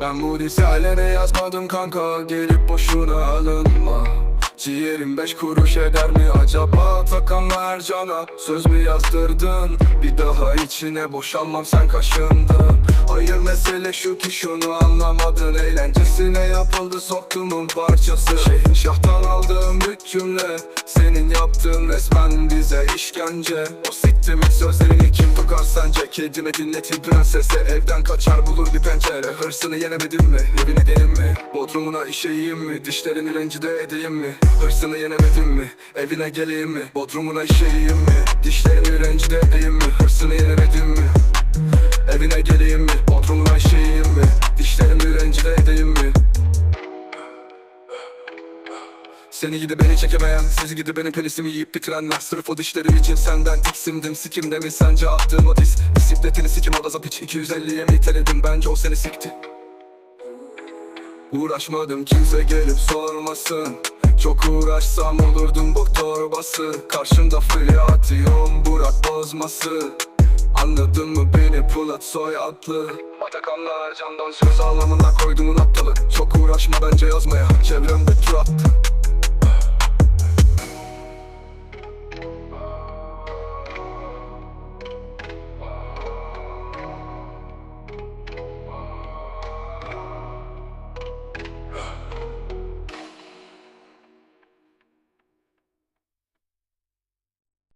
Ben bu risalene yazmadım kanka. Gelip boşuna alınma. Ciğerim beş kuruş eder mi acaba? Takanla her cana Söz mü yazdırdın? Bir daha içine boşalmam sen kaşındın. Hayır mesele şu ki şunu anlamadın. Eğlencesine yapıldı soktumun parçası. Şeyhin şahtan cümle Senin yaptığın resmen bize işkence O siktimin sözlerini kim tukar sence Kedime dinletin prensese Evden kaçar bulur bir pencere Hırsını yenemedin mi? Evine derin mi? Bodrumuna işeyeyim mi? Dişlerini rencide edeyim mi? Hırsını yenemedin mi? Evine geleyim mi? Bodrumuna işeyeyim mi? Dişlerini rencide edeyim mi? Hırsını yenemedin mi? Seni gidi beni çekemeyen Sizi gidi benim penisimi yiyip bitirenler. Sırf o dişleri için senden tiksindim Sikimde mi sence attığım o diz Bisikletini sikim zap hiç 250'ye mi iteledim Bence o seni sikti. Uğraşmadım kimse gelip sormasın. Çok uğraşsam olurdum bok torbası. Karşımda free atıyorum Burak bozması. Anladın mı beni? Pulat soyadlı Atakanlar candan söz anlamına koyduğun aptalı. Çok uğraşma bence yazmaya. Attı